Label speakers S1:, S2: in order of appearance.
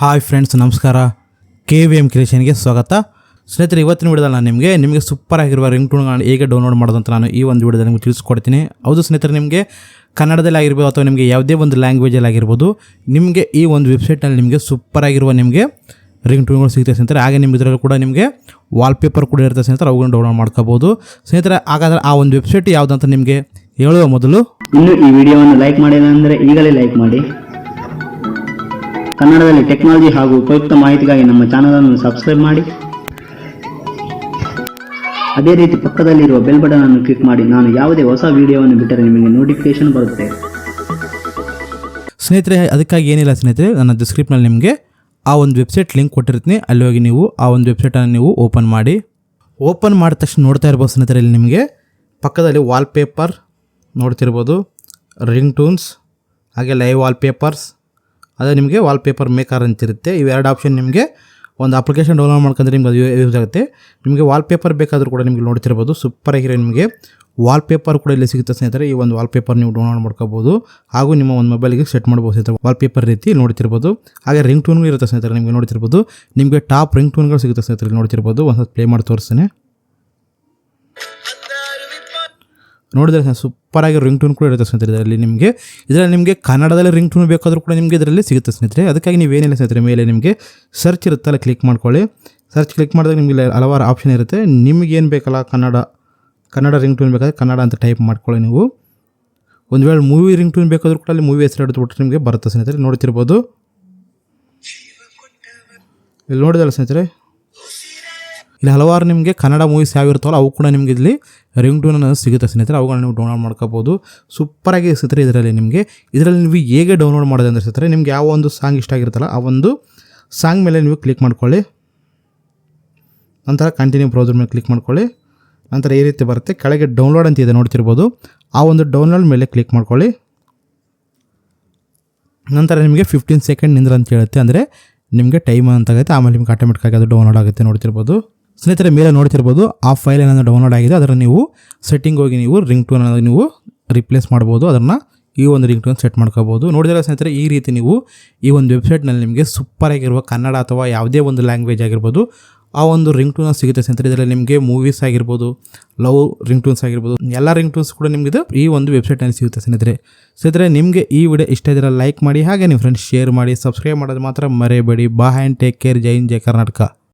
S1: Hi friends ನಮಸ್ಕಾರ. K V M ಕ್ರಿಯೇಷನ್ಗೆ ಸ್ವಾಗತ. ಸ್ನೇಹಿತರೆ, ಇವತ್ತಿನ ವಿಡಿಯೋದಲ್ಲಿ ನಾನು ನಿಮಗೆ ನಿಮಗೆ ಸೂಪರ್ ಆಗಿರುವ ರಿಂಗ್ ಟೂನ್ಗಳನ್ನು ಹೇಗೆ ಡೌನ್ಲೋಡ್ ಮಾಡೋದಂತ ನಾನು ಈ ಒಂದು ವಿಡಿಯೋದಲ್ಲಿ ನಿಮಗೆ ತಿಳಿಸ್ಕೊಡ್ತೀನಿ. ಹೌದು ಸ್ನೇಹಿತರೆ, ನಿಮಗೆ ಕನ್ನಡದಲ್ಲಿ ಆಗಿರ್ಬೋದು ಅಥವಾ ನಿಮಗೆ ಯಾವುದೇ ಒಂದು ಲ್ಯಾಂಗ್ವೇಜಲ್ಲಿ ಆಗಿರ್ಬೋದು, ನಿಮಗೆ ಈ ಒಂದು ವೆಬ್ಸೈಟ್ನಲ್ಲಿ ನಿಮಗೆ ಸೂಪರ್ ಆಗಿರುವ ನಿಮಗೆ ರಿಂಗ್ ಟೂನ್ಗಳು ಸಿಗ್ತದೆ ಸ್ನೇಹಿತರೆ. ಹಾಗೆ ನಿಮ್ಮ ಇದರಲ್ಲೂ ಕೂಡ ನಿಮಗೆ ವಾಲ್ಪೇಪರ್ ಕೂಡ ಇರುತ್ತೆ ಸ್ನೇಹಿತರೆ, ಅವುಗಳನ್ನು ಡೌನ್ಲೋಡ್ ಮಾಡ್ಕೋಬೋದು. ಸ್ನೇಹಿತರೆ, ಹಾಗಾದರೆ ಆ ಒಂದು ವೆಬ್ಸೈಟ್ ಯಾವುದಂತ ನಿಮಗೆ ಹೇಳುವ ಮೊದಲು.
S2: ಇನ್ನು ಈ ವಿಡಿಯೋವನ್ನು ಲೈಕ್ ಮಾಡಿಲ್ಲ ಅಂದರೆ ಈಗಲೇ ಲೈಕ್ ಮಾಡಿ. ಕನ್ನಡದಲ್ಲಿ ಟೆಕ್ನಾಲಜಿ ಹಾಗೂ ಉಪಯುಕ್ತ ಮಾಹಿತಿಗಾಗಿ ನಮ್ಮ ಚಾನಲ್ ಅನ್ನು ಸಬ್ಸ್ಕ್ರೈಬ್ ಮಾಡಿ. ಅದೇ ರೀತಿ ಪಕ್ಕದಲ್ಲಿರುವ ಬೆಲ್ ಬಟನ್ ಅನ್ನು ಕ್ಲಿಕ್ ಮಾಡಿ. ನಾನು ಯಾವುದೇ ಹೊಸ ವಿಡಿಯೋವನ್ನು ಬಿಟ್ಟರೆ ನಿಮಗೆ ನೋಟಿಫಿಕೇಶನ್ ಬರುತ್ತೆ.
S1: ಸ್ನೇಹಿತರೆ, ಅದಕ್ಕಾಗಿ ಏನಿಲ್ಲ ಸ್ನೇಹಿತರೆ, ನನ್ನ ಡಿಸ್ಕ್ರಿಪ್ನಲ್ಲಿ ನಿಮಗೆ ಆ ಒಂದು ವೆಬ್ಸೈಟ್ ಲಿಂಕ್ ಕೊಟ್ಟಿರ್ತೀನಿ. ಅಲ್ಲಿ ಹೋಗಿ ನೀವು ಆ ಒಂದು ವೆಬ್ಸೈಟನ್ನು ನೀವು ಓಪನ್ ಮಾಡಿ. ಓಪನ್ ಮಾಡಿದ ತಕ್ಷಣ ನೋಡ್ತಾ ಇರ್ಬೋದು ಸ್ನೇಹಿತರೆ ಇಲ್ಲಿ ನಿಮಗೆ. ಪಕ್ಕದಲ್ಲಿ ವಾಲ್ಪೇಪರ್ ನೋಡ್ತಿರ್ಬೋದು. ರಿಂಗ್ ಟೂನ್ಸ್ ಹಾಗೆ ಲೈವ್ ವಾಲ್ಪೇಪರ್ಸ್ ಅದೇ ನಿಮಗೆ ವಾಲ್ಪೇಪರ್ ಮೇಕರ್ ಅಂತಿರುತ್ತೆ ಇವೆರಡು ಆಪ್ಷನ್ ನಿಮಗೆ ಒಂದು ಅಪ್ಲಿಕೇಶನ್ ಡೌನ್ಲೋಡ್ ಮಾಡ್ಕೊಂಡ್ರೆ ನಿಮ್ಗೆ ಅದು ಯೂಸ್ ಆಗುತ್ತೆ. ನಿಮಗೆ ವಾಲ್ಪೇಪರ್ ಬೇಕಾದರೂ ಕೂಡ ನಿಮಗೆ ನೋಡ್ತಿರ್ಬೋದು. ಸೂಪರ್ ಆಗಿರೋ ನಿಮಗೆ ವಾಲ್ಪೇಪರ್ ಕೂಡ ಇಲ್ಲಿ ಸಿಗುತ್ತೆ ಸ್ನೇಹಿತರೆ. ಈ ಒಂದು ವಾಲ್ಪೇಪರ್ ನೀವು ಡೌನ್ಲೋಡ್ ಮಾಡ್ಕೋಬೋದು. ಹಾಗೂ ನಿಮ್ಮ ಒಂದು ಮೊಬೈಲ್ಗೆ ಸೆಟ್ ಮಾಡ್ಬೋದು ಸ್ನೇಹಿತರೆ. ವಾಲ್ಪೇಪರ್ ರೀತಿ ನೋಡ್ತಿರ್ಬೋದು. ಹಾಗೆ ರಿಂಗ್ ಟೂನ್ಗಳು ಇರುತ್ತೆ ಸ್ನೇಹಿತರೆ, ನಿಮಗೆ ನೋಡ್ತಿರ್ಬೋದು. ನಿಮಗೆ ಟಾಪ್ ರಿಂಗ್ ಟೂನ್ಗಳು ಸಿಗುತ್ತೆ ಸ್ನೇಹಿತರೆ ನೋಡ್ತಿರ್ಬೋದು. ಒಂದು ಪ್ಲೇ ಮಾಡಿ ತೋರಿಸ್ತೀನಿ. ನೋಡಿದ್ರೆ ಸೂಪರ್ ಆಗಿ ರಿಂಗ್ ಟೂನ್ ಕೂಡ ಇರುತ್ತೆ ಸ್ನೇಹಿತರೆ ಇದರಲ್ಲಿ ನಿಮಗೆ. ಇದರಲ್ಲಿ ನಿಮಗೆ ಕನ್ನಡದಲ್ಲಿ ರಿಂಗ್ ಟೂನ್ ಬೇಕಾದರೂ ಕೂಡ ನಿಮಗೆ ಇದರಲ್ಲಿ ಸಿಗುತ್ತೆ ಸ್ನೇಹಿತರೆ. ಅದಕ್ಕಾಗಿ ನೀವು ಏನಿಲ್ಲ ಸ್ನೇಹಿತರೆ, ಮೇಲೆ ನಿಮಗೆ ಸರ್ಚ್ ಇರುತ್ತಲ್ಲ ಕ್ಲಿಕ್ ಮಾಡ್ಕೊಳ್ಳಿ. ಸರ್ಚ್ ಕ್ಲಿಕ್ ಮಾಡಿದಾಗ ನಿಮಗೆ ಹಲವಾರು ಆಪ್ಷನ್ ಇರುತ್ತೆ. ನಿಮಗೆ ಏನು ಬೇಕಲ್ಲ, ಕನ್ನಡ ಕನ್ನಡ ರಿಂಗ್ ಟೂನ್ ಬೇಕಾದ್ರೆ ಕನ್ನಡ ಅಂತ ಟೈಪ್ ಮಾಡ್ಕೊಳ್ಳಿ ನೀವು. ಒಂದು ವೇಳೆ ಮೂವಿ ರಿಂಗ್ ಟೂನ್ ಬೇಕಾದರೂ ಕೂಡ ಅಲ್ಲಿ ಮೂವಿ ಹೆಸರು ಹಿಡಿದ್ಬಿಟ್ರೆ ನಿಮಗೆ ಬರುತ್ತೆ ಸ್ನೇಹಿತರೆ. ನೋಡ್ತಿರ್ಬೋದು. ಇಲ್ಲಿ ನೋಡಿದಲ್ಲ ಸ್ನೇಹಿತರೆ? ಇಲ್ಲಿ ಹಲವಾರು ನಿಮಗೆ ಕನ್ನಡ ಮೂವೀಸ್ ಯಾವ ಇರ್ತಾವಲ್ಲ, ಅವು ಕೂಡ ನಿಮಗೆ ಇಲ್ಲಿ ರಿಂಗ್ ಟೂನ ಸಿಗುತ್ತೆ. ಸ್ನೇಹಿತರೆ, ಅವುಗಳನ್ನ ನೀವು ಡೌನ್ಲೋಡ್ ಮಾಡ್ಕೋಬೋದು ಸೂಪರಾಗಿ ಸ್ನೇಹಿತರೆ ಇದರಲ್ಲಿ ನಿಮಗೆ. ಇದರಲ್ಲಿ ನೀವು ಹೇಗೆ ಡೌನ್ಲೋಡ್ ಮಾಡೋದು ಅಂದರೆ ಸ್ನೇಹಿತರೆ ನಿಮ್ಗೆ ಯಾವ ಒಂದು ಸಾಂಗ್ ಇಷ್ಟ ಆಗಿರುತ್ತಲ್ಲ, ಆ ಒಂದು ಸಾಂಗ್ ಮೇಲೆ ನೀವು ಕ್ಲಿಕ್ ಮಾಡ್ಕೊಳ್ಳಿ. ನಂತರ ಕಂಟಿನ್ಯೂ ಬ್ರೌಸರ್ ಮೇಲೆ ಕ್ಲಿಕ್ ಮಾಡ್ಕೊಳ್ಳಿ. ನಂತರ ಈ ರೀತಿ ಬರುತ್ತೆ. ಕೆಳಗೆ ಡೌನ್ಲೋಡ್ ಅಂತ ಇದೆ ನೋಡ್ತಿರ್ಬೋದು. ಆ ಒಂದು ಡೌನ್ಲೋಡ್ ಮೇಲೆ ಕ್ಲಿಕ್ ಮಾಡ್ಕೊಳ್ಳಿ. ನಂತರ ನಿಮಗೆ ಫಿಫ್ಟೀನ್ ಸೆಕೆಂಡ್ ನಿಂದ್ರ ಅಂತ ಹೇಳುತ್ತೆ. ಅಂದರೆ ನಿಮಗೆ ಟೈಮ್ ಅಂತ ಆಗುತ್ತೆ. ಆಮೇಲೆ ನಿಮ್ಗೆ ಆಟೋಮೆಟಿಕ್ಕಾಗಿ ಅದು ಡೌನ್ಲೋಡ್ ಆಗುತ್ತೆ ನೋಡ್ತಿರ್ಬೋದು. ಸ್ನೇಹಿತರೆ, ಮೇಲೆ ನೋಡ್ತಿರ್ಬೋದು, ಆ ಫೈಲ್ ಏನಾದರೂ ಡೌನ್ಲೋಡ್ ಆಗಿದೆ, ಅದರ ನೀವು ಸೆಟ್ಟಿಂಗ್ ಹೋಗಿ ನೀವು ರಿಂಗ್ ಟೂನ್ ಅನ್ನೋದು ನೀವು ರಿಪ್ಲೇಸ್ ಮಾಡ್ಬೋದು, ಅದನ್ನು ಈ ಒಂದು ರಿಂಗ್ ಟೂನ್ ಸೆಟ್ ಮಾಡ್ಕೋಬೋದು. ನೋಡಿದರೆ ಸ್ನೇಹಿತರೆ, ಈ ರೀತಿ ನೀವು ಈ ಒಂದು ವೆಬ್ಸೈಟ್ನಲ್ಲಿ ನಿಮಗೆ ಸೂಪರ್ ಆಗಿರುವ ಕನ್ನಡ ಅಥವಾ ಯಾವುದೇ ಒಂದು ಲ್ಯಾಂಗ್ವೇಜ್ ಆಗಿರ್ಬೋದು, ಆ ಒಂದು ರಿಂಗ್ ಟೂನ್ ಸಿಗುತ್ತೆ ಸ್ನೇಹಿತರೆ. ಇದರಲ್ಲಿ ನಿಮಗೆ ಮೂವೀಸ್ ಆಗಿರ್ಬೋದು ಲವ್ ರಿಂಗ್ ಟೂನ್ಸ್ ಆಗಿರ್ಬೋದು, ಎಲ್ಲ ರಿಂಗ್ ಟೂನ್ಸ್ ಕೂಡ ನಿಮಗೆ ಈ ಒಂದು ವೆಬ್ಸೈಟ್ನಲ್ಲಿ ಸಿಗುತ್ತೆ ಸ್ನೇಹಿತರೆ. ಸ್ನೇಹಿತರೆ, ನಿಮಗೆ ಈ ವಿಡಿಯೋ ಇಷ್ಟ ಇದ್ರೆ ಲೈಕ್ ಮಾಡಿ, ಹಾಗೆ ನಿಮ್ಮ ಫ್ರೆಂಡ್ಸ್ ಶೇರ್ ಮಾಡಿ ಸಬ್ಸ್ಕ್ರೈಬ್ ಮಾಡೋದು ಮಾತ್ರ ಮರೆಯಬೇಡಿ. ಬಾ ಆ್ಯಂಡ್ ಟೇಕ್ ಕೇರ್ ಜೈನ್ ಜೈ ಕರ್ನಾಟಕ.